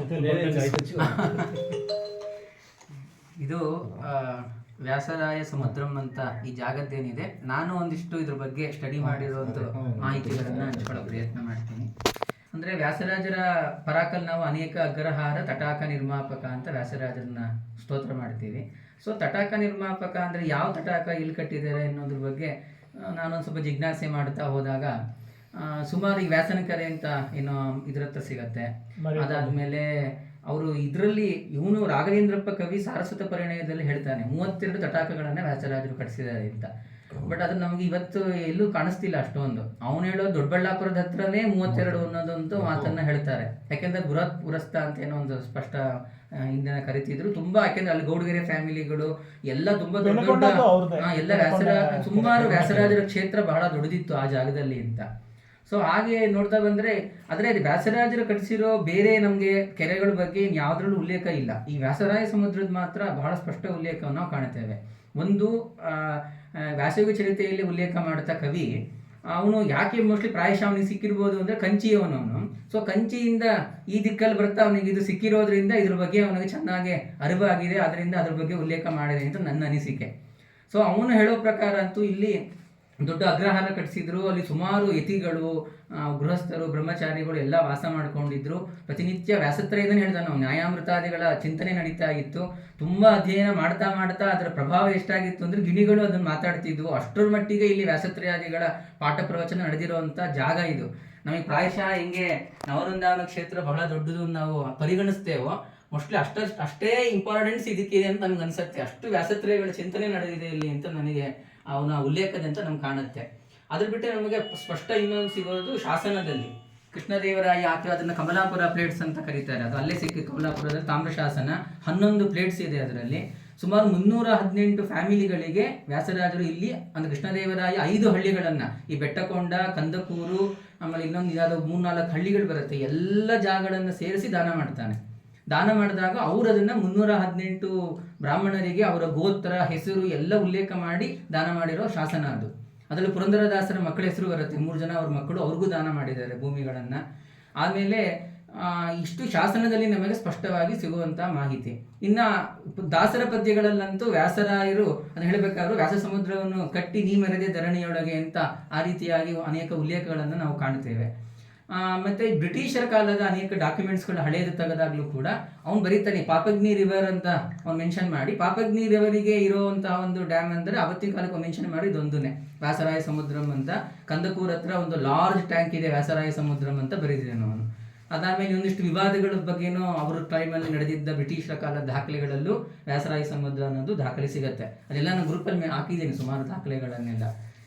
ಇದು ವ್ಯಾಸರಾಯ ಸಮುದ್ರಂ ಅಂತ ಈ ಜಾಗದ್ದೇನಿದೆ. ನಾನು ಒಂದಿಷ್ಟು ಇದ್ರ ಬಗ್ಗೆ ಸ್ಟಡಿ ಮಾಡಿರುವಂತ ಮಾಹಿತಿಗಳನ್ನ ಹಂಚ್ಕೊಳ್ಳೋ ಪ್ರಯತ್ನ ಮಾಡ್ತೀನಿ. ಅಂದ್ರೆ ವ್ಯಾಸರಾಜರ ಪರಾಕಲ್ ನಾವು ಅನೇಕ ಅಗ್ರಹಾರ ತಟಾಕ ನಿರ್ಮಾಪಕ ಅಂತ ವ್ಯಾಸರಾಜರನ್ನ ಸ್ತೋತ್ರ ಮಾಡ್ತೀವಿ. ಸೊ ತಟಾಕ ನಿರ್ಮಾಪಕ ಅಂದ್ರೆ ಯಾವ ತಟಾಕ ಇಲ್ಲಿ ಕಟ್ಟಿದ್ದಾರೆ ಅನ್ನೋದ್ರ ಬಗ್ಗೆ ನಾನೊಂದು ಸ್ವಲ್ಪ ಜಿಜ್ಞಾಸೆ ಮಾಡ್ತಾ ಹೋದಾಗ ಸುಮಾರು ಈ ವ್ಯಾಸನಕರೆ ಅಂತ ಏನೋ ಇದ್ರ ಹತ್ರ ಸಿಗತ್ತೆ ಅದಾದ್ಮೇಲೆ ಅವರು ಇದರಲ್ಲಿ ಇವನು ರಾಘವೇಂದ್ರಪ್ಪ ಕವಿ ಸಾರಸ್ವತ ಪರಿಣಯದಲ್ಲಿ ಹೇಳ್ತಾನೆ ಮೂವತ್ತೆರಡು ತಟಾಕಗಳನ್ನ ವ್ಯಾಸರಾಜರು ಕಟ್ಟಿಸಿದ್ದಾರೆ ಅಂತ. ಬಟ್ ಅದು ನಮ್ಗೆ ಇವತ್ತು ಎಲ್ಲೂ ಕಾಣಿಸ್ತಿಲ್ಲ ಅಷ್ಟೊಂದು. ಅವನು ಹೇಳೋ ದೊಡ್ಡಬಳ್ಳಾಪುರದ ಹತ್ರನೇ ಮೂವತ್ತೆರಡು ಅನ್ನೋದಂತೂ ಮಾತನ್ನ ಹೇಳ್ತಾರೆ. ಯಾಕೆಂದ್ರೆ ಬೃಹತ್ ಪುರಸ್ತ ಅಂತ ಏನೋ ಒಂದು ಸ್ಪಷ್ಟ ಹಿಂದಿನ ಕರಿತಿದ್ರು. ತುಂಬಾ ಯಾಕೆಂದ್ರೆ ಅಲ್ಲಿ ಗೌಡಗೆರೆ ಫ್ಯಾಮಿಲಿಗಳು ಎಲ್ಲ ತುಂಬಾ ದೊಡ್ಡ ದೊಡ್ಡ ಎಲ್ಲ ವ್ಯಾಸರ ಸುಮಾರು ವ್ಯಾಸರಾಜರ ಕ್ಷೇತ್ರ ಬಹಳ ದೊಡ್ಡದಿತ್ತು ಆ ಜಾಗದಲ್ಲಿ ಅಂತ. ಸೊ ಹಾಗೆ ನೋಡ್ತಾ ಬಂದರೆ ಆದರೆ ವ್ಯಾಸರಾಜರು ಕಟ್ಟಿಸಿರೋ ಬೇರೆ ನಮಗೆ ಕೆರೆಗಳ ಬಗ್ಗೆ ಯಾವ್ದ್ರಲ್ಲೂ ಉಲ್ಲೇಖ ಇಲ್ಲ. ಈ ವ್ಯಾಸರಾಯ ಸಮುದ್ರದ ಮಾತ್ರ ಬಹಳ ಸ್ಪಷ್ಟ ಉಲ್ಲೇಖವನ್ನು ನಾವು ಕಾಣುತ್ತೇವೆ. ಒಂದು ಆ, ಚರಿತೆಯಲ್ಲಿ ಉಲ್ಲೇಖ ಮಾಡುತ್ತಾ ಕವಿ ಅವನು ಯಾಕೆ ಮೋಸ್ಟ್ಲಿ ಪ್ರಾಯಶಃ ಅವನಿಗೆ ಸಿಕ್ಕಿರ್ಬೋದು ಅಂದ್ರೆ ಕಂಚಿಯವನು ಅವನು. ಸೊ ಕಂಚಿಯಿಂದ ಈ ದಿಕ್ಕಲ್ಲಿ ಬರ್ತಾ ಅವನಿಗೆ ಇದು ಸಿಕ್ಕಿರೋದ್ರಿಂದ ಇದ್ರ ಬಗ್ಗೆ ಅವನಿಗೆ ಚೆನ್ನಾಗಿ ಅರಿವಾಗಿದೆ. ಅದರಿಂದ ಅದ್ರ ಬಗ್ಗೆ ಉಲ್ಲೇಖ ಮಾಡಿದೆ ಅಂತ ನನ್ನ ಅನಿಸಿಕೆ. ಸೊ ಅವನು ಹೇಳೋ ಪ್ರಕಾರ ಅಂತೂ ಇಲ್ಲಿ ದೊಡ್ಡ ಅಗ್ರಹಾರ ಕಟ್ಟಿಸಿದ್ರು ಅಲ್ಲಿ ಸುಮಾರು ಯತಿಗಳು ಗೃಹಸ್ಥರು, ಬ್ರಹ್ಮಚಾರಿಗಳು ಎಲ್ಲ ವಾಸ ಮಾಡ್ಕೊಂಡಿದ್ರು. ಪ್ರತಿನಿತ್ಯ ವ್ಯಾಸತ್ರಯದನ್ನು ಹೇಳ್ತಾನೆ ನಾವು ನ್ಯಾಯಾಮೃತಾದಿಗಳ ಚಿಂತನೆ ನಡೀತಾ ಇತ್ತು. ತುಂಬಾ ಅಧ್ಯಯನ ಮಾಡ್ತಾ ಮಾಡ್ತಾ ಅದರ ಪ್ರಭಾವ ಎಷ್ಟಾಗಿತ್ತು ಅಂದ್ರೆ ಗಿಣಿಗಳು ಅದನ್ನು ಮಾತಾಡ್ತಿದ್ವು. ಅಷ್ಟರ ಮಟ್ಟಿಗೆ ಇಲ್ಲಿ ವ್ಯಾಸತ್ರಯಾದಿಗಳ ಪಾಠ ಪ್ರವಚನ ನಡೆದಿರುವಂಥ ಜಾಗ ಇದು. ನಮಗೆ ಪ್ರಾಯಶಃ ಹಿಂಗೆ ನವವೃಂದಾವನ ಕ್ಷೇತ್ರ ಬಹಳ ದೊಡ್ಡದು ನಾವು ಪರಿಗಣಿಸ್ತೇವೋ. ಮೋಸ್ಟ್ಲಿ ಅಷ್ಟ, ಅಷ್ಟೇ ಇಂಪಾರ್ಟೆನ್ಸ್ ಇದಕ್ಕಿದೆ ಅಂತ ನನ್ಗೆ ಅನ್ಸುತ್ತೆ. ಅಷ್ಟು ವ್ಯಾಸತ್ರಯಗಳ ಚಿಂತನೆ ನಡೆದಿದೆ ಇಲ್ಲಿ ಅಂತ ನನಗೆ ಅವನ ಉಲ್ಲೇಖದಂತ ನಮ್ಗೆ ಕಾಣುತ್ತೆ. ಅದ್ರ ಬಿಟ್ಟರೆ ನಮಗೆ ಸ್ಪಷ್ಟ ಇನ್ನೊಂದು ಸಿಗೋದು ಶಾಸನದಲ್ಲಿ. ಕೃಷ್ಣದೇವರಾಯ ಅಥವಾ ಅದನ್ನು ಕಮಲಾಪುರ ಪ್ಲೇಟ್ಸ್ ಅಂತ ಕರೀತಾರೆ. ಅದು ಅಲ್ಲೇ ಸಿಕ್ಕಿ ತಾಮ್ರ ಶಾಸನ. ಹನ್ನೊಂದು ಪ್ಲೇಟ್ಸ್ ಇದೆ ಅದರಲ್ಲಿ. ಸುಮಾರು ಮುನ್ನೂರ ಹದಿನೆಂಟು ಫ್ಯಾಮಿಲಿಗಳಿಗೆ ವ್ಯಾಸರಾಜರು ಇಲ್ಲಿ ಅಂದ್ರೆ ಕೃಷ್ಣದೇವರಾಯ ಐದು ಹಳ್ಳಿಗಳನ್ನ. ಈ ಬೆಟ್ಟಕೊಂಡ, ಕಂದಕೂರು, ಆಮೇಲೆ ಇನ್ನೊಂದು ಯಾವ್ದೋ ಮೂರ್ನಾಲ್ಕು ಹಳ್ಳಿಗಳು ಬರುತ್ತೆ. ಎಲ್ಲ ಜಾಗಗಳನ್ನು ಸೇರಿಸಿ ದಾನ ಮಾಡ್ತಾನೆ. ದಾನ ಮಾಡಿದಾಗ ಅವರು ಅದನ್ನು ಮುನ್ನೂರ ಹದಿನೆಂಟು ಬ್ರಾಹ್ಮಣರಿಗೆ ಅವರ ಗೋತ್ರ ಹೆಸರು ಎಲ್ಲ ಉಲ್ಲೇಖ ಮಾಡಿ ದಾನ ಮಾಡಿರೋ ಶಾಸನ ಅದು. ಅದರಲ್ಲಿ ಪುರಂದರದಾಸರ ಮಕ್ಕಳ ಹೆಸರು ಬರುತ್ತೆ. ಮೂರು ಜನ ಅವ್ರ ಮಕ್ಕಳು ಅವ್ರಿಗೂ ದಾನ ಮಾಡಿದ್ದಾರೆ ಭೂಮಿಗಳನ್ನು. ಆಮೇಲೆ ಇಷ್ಟು ಶಾಸನದಲ್ಲಿ ನಮಗೆ ಸ್ಪಷ್ಟವಾಗಿ ಸಿಗುವಂತ ಮಾಹಿತಿ. ಇನ್ನ ದಾಸರ ಪದ್ಯಗಳಲ್ಲಂತೂ ವ್ಯಾಸರಾಯರು ಅದು ಹೇಳಬೇಕಾದ್ರೂ ವ್ಯಾಸ ಸಮುದ್ರವನ್ನು ಕಟ್ಟಿ ನೀ ಮೆರೆದೆ ಧರಣಿಯೊಳಗೆ ಅಂತ ಆ ರೀತಿಯಾಗಿ ಅನೇಕ ಉಲ್ಲೇಖಗಳನ್ನು ನಾವು ಕಾಣ್ತೇವೆ. ಆ, ಮತ್ತೆ ಬ್ರಿಟಿಷರ ಕಾಲದ ಅನೇಕ ಡಾಕ್ಯುಮೆಂಟ್ಸ್ಗಳು ಹಳೆಯದು ತಗದಾಗ್ಲೂ ಕೂಡ ಅವ್ನು ಬರೀತಾನೆ ಪಾಪಗ್ನಿ ರಿವರ್ ಅಂತ ಅವ್ನು ಮೆನ್ಷನ್ ಮಾಡಿ. ಪಾಪಗ್ನಿ ರಿವರಿಗೆ ಇರುವಂತಹ ಒಂದು ಡ್ಯಾಮ್ ಅಂದರೆ ಅವತ್ತಿನ ಕಾಲಕ್ಕೆ ಮೆನ್ಷನ್ ಮಾಡಿ ಇದೊಂದುನೆ. ವ್ಯಾಸರಾಯ ಸಮುದ್ರಂ ಅಂತ. ಕಂದಕೂರ್ ಹತ್ರ ಒಂದು ಲಾರ್ಜ್ ಟ್ಯಾಂಕ್ ಇದೆ ವ್ಯಾಸರಾಯ ಸಮುದ್ರಂ ಅಂತ ಬರೆದಿದ್ದಾನೆ ಅವನು. ಅದಾದಮೇಲೆ ಒಂದಿಷ್ಟು ವಿವಾದಗಳ ಬಗ್ಗೆನೂ ಅವ್ರ ಟೈಮಲ್ಲಿ ನಡೆದಿದ್ದ ಬ್ರಿಟಿಷರ ಕಾಲದ ದಾಖಲೆಗಳಲ್ಲೂ ವ್ಯಾಸರಾಯ ಸಮುದ್ರ ಅನ್ನೋದು ದಾಖಲೆ ಸಿಗುತ್ತೆ. ಅದೆಲ್ಲ ನಾನು ಗ್ರೂಪಲ್ಲಿ ಹಾಕಿದ್ದೀನಿ ಸುಮಾರು ದಾಖಲೆಗಳನ್ನೆಲ್ಲ.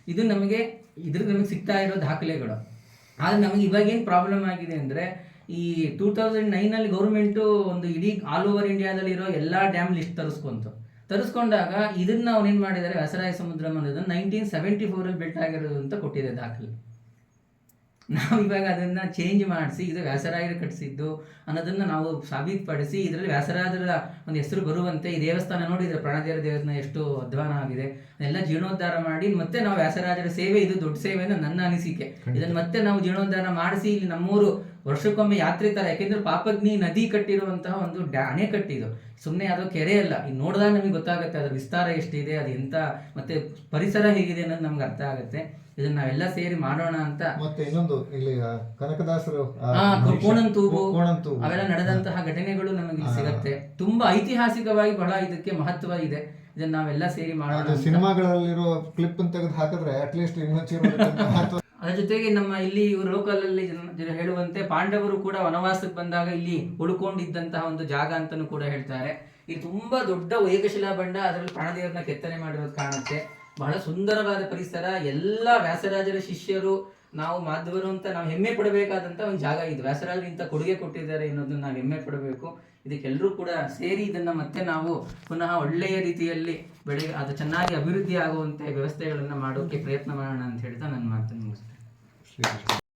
ಇದು ನಮಗೆ ಇದ್ರ ನಮಗೆ ಸಿಗ್ತಾ ಇರೋ ದಾಖಲೆಗಳು. ಆದ್ರೆ ನಮಗೆ ಇವಾಗ ಏನು ಪ್ರಾಬ್ಲಮ್ ಆಗಿದೆ ಅಂದ್ರೆ ಈ ಟೂ ತೌಸಂಡ್ ನೈನಲ್ಲಿ ಗೌರ್ಮೆಂಟು ಒಂದು ಇಡೀ ಆಲ್ ಓವರ್ ಇಂಡಿಯಾದಲ್ಲಿ ಇರೋ ಎಲ್ಲಾ ಡ್ಯಾಮ್ ಲಿಸ್ಟ್ ತರಿಸ್ಕೊಂತು. ತರಿಸ್ಕೊಂಡಾಗ ಇದನ್ನ ಅವ್ನೇನು ಮಾಡಿದ್ದಾರೆ ವ್ಯಾಸರಾಯ ಸಮುದ್ರ ಅನ್ನೋದನ್ನ ನೈನ್ಟೀನ್ ಸೆವೆಂಟಿ ಫೋರಲ್ಲಿ ಬಿಲ್ಟ್ ಆಗಿರೋದು ಅಂತ ಕೊಟ್ಟಿದೆ ದಾಖಲೆ. ನಾವು ಇವಾಗ ಅದನ್ನ ಚೇಂಜ್ ಮಾಡಿಸಿ ಇದು ವ್ಯಾಸರಾಯರು ಕಟ್ಟಿಸಿದ್ದು ಅನ್ನೋದನ್ನ ನಾವು ಸಾಬೀತುಪಡಿಸಿ ಇದರಲ್ಲಿ ವ್ಯಾಸರಾಜರ ಒಂದು ಹೆಸರು ಬರುವಂತೆ ಈ ದೇವಸ್ಥಾನ ನೋಡಿದ್ರೆ ಪ್ರಾಣದೇವರ ದೇವಸ್ಥಾನ ಎಷ್ಟು ಅಧ್ವಾನ ಆಗಿದೆ. ಅದೆಲ್ಲ ಜೀರ್ಣೋದ್ಧಾರ ಮಾಡಿ ಮತ್ತೆ ನಾವು ವ್ಯಾಸರಾಜರ ಸೇವೆ ಇದು ದೊಡ್ಡ ಸೇವೆ ಅಂತ ನನ್ನ ಅನಿಸಿಕೆ. ಇದನ್ನು ಮತ್ತೆ ನಾವು ಜೀರ್ಣೋದ್ಧಾರ ಮಾಡಿಸಿ ಇಲ್ಲಿ ನಮ್ಮೂರು ವರ್ಷಕ್ಕೊಮ್ಮೆ ಯಾತ್ರೆ ತರ ಯಾಕೆಂದ್ರೆ ಪಾಪಗ್ನಿ ನದಿ ಕಟ್ಟಿರುವಂತಹ ಒಂದು ಡ್ಯಾ ಅಣೆಕಟ್ಟಿದು ಸುಮ್ಮನೆ ಅದು ಕೆರೆ ಅಲ್ಲ ಈಗ ನೋಡಿದಾಗ ನಮಗೆ ಗೊತ್ತಾಗುತ್ತೆ ಅದರ ವಿಸ್ತಾರ ಎಷ್ಟಿದೆ ಅದು ಎಂತ ಮತ್ತೆ ಪರಿಸರ ಹೇಗಿದೆ ಅನ್ನೋದು ನಮ್ಗೆ ಅರ್ಥ ಆಗುತ್ತೆ. ಇದನ್ನ ನಾವೆಲ್ಲ ಸೇರಿ ಮಾಡೋಣ ಅಂತ ಮತ್ತೆ ಇನ್ನೊಂದು ಇಲ್ಲಿ ಕನಕದಾಸರು ಕೋಣಂತೂಬು. ಅವೆಲ್ಲ ನಡೆದಂತಹ ಘಟನೆಗಳು ನಮಗೆ ಸಿಗುತ್ತೆ ಸಿಗತ್ತೆ. ತುಂಬಾ ಐತಿಹಾಸಿಕವಾಗಿ ಬಹಳ ಇದಕ್ಕೆ ಮಹತ್ವ ಇದೆ. ಇದನ್ನ ನಾವೆಲ್ಲ ಸೇರಿ ಮಾಡೋಣ. ಸಿನಿಮಾಗಳಲ್ಲಿರೋ ಕ್ಲಿಪ್ ತೆಗೆದು ಹಾಕಿದ್ರೆ ಅಟ್ಲೀಸ್ಟ್ ಇನ್ನೊಂಚೂರು ಮಹತ್ವ. ಅದ್ರ ಜೊತೆಗೆ ನಮ್ಮ ಇಲ್ಲಿ ಇವರು ಲೋಕಲ್ ಅಲ್ಲಿ ಜನ- ಜನ ಹೇಳುವಂತೆ ಪಾಂಡವರು ಕೂಡ ವನವಾಸಕ್ಕೆ ಬಂದಾಗ ಇಲ್ಲಿ ಉಳ್ಕೊಂಡಿದ್ದಂತಹ ಒಂದು ಜಾಗ ಅಂತಲೂ ಕೂಡ ಹೇಳ್ತಾರೆ. ಇದು ತುಂಬಾ ದೊಡ್ಡ ಏಕಶಿಲಾ ಬಂಡ ಅದರಲ್ಲಿ ಪ್ರಾಣದೇವರನ್ನ ಕೆತ್ತನೆ ಮಾಡಿರೋದು ಕಾಣುತ್ತೆ. ಬಹಳ ಸುಂದರವಾದ ಪರಿಸರ, ಎಲ್ಲ ವ್ಯಾಸರಾಜರ ಶಿಷ್ಯರು, ನಾವು ಮಾಧವರು ಅಂತ ನಾವು ಹೆಮ್ಮೆ ಪಡಬೇಕಾದಂತ ಒಂದು ಜಾಗ ಇದು. ವ್ಯಾಸರಾಜರು ಇಂಥ ಕೊಡುಗೆ ಕೊಟ್ಟಿದ್ದಾರೆ ಅನ್ನೋದನ್ನ ನಾವು ಹೆಮ್ಮೆ ಪಡಬೇಕು. ಇದಕ್ಕೆಲ್ಲರೂ ಕೂಡ ಸೇರಿ ಇದನ್ನ ಮತ್ತೆ ನಾವು ಪುನಃ ಒಳ್ಳೆಯ ರೀತಿಯಲ್ಲಿ ಬೆಳೆ, ಅದು ಚೆನ್ನಾಗಿ ಅಭಿವೃದ್ಧಿ ಆಗುವಂತೆ ವ್ಯವಸ್ಥೆಗಳನ್ನ ಮಾಡೋಕೆ ಪ್ರಯತ್ನ ಮಾಡೋಣ ಅಂತ ಹೇಳ್ತಾ ನನ್ನ ಮಾತನ್ನು ಮುಗಿಸ್ತೇನೆ. Sí.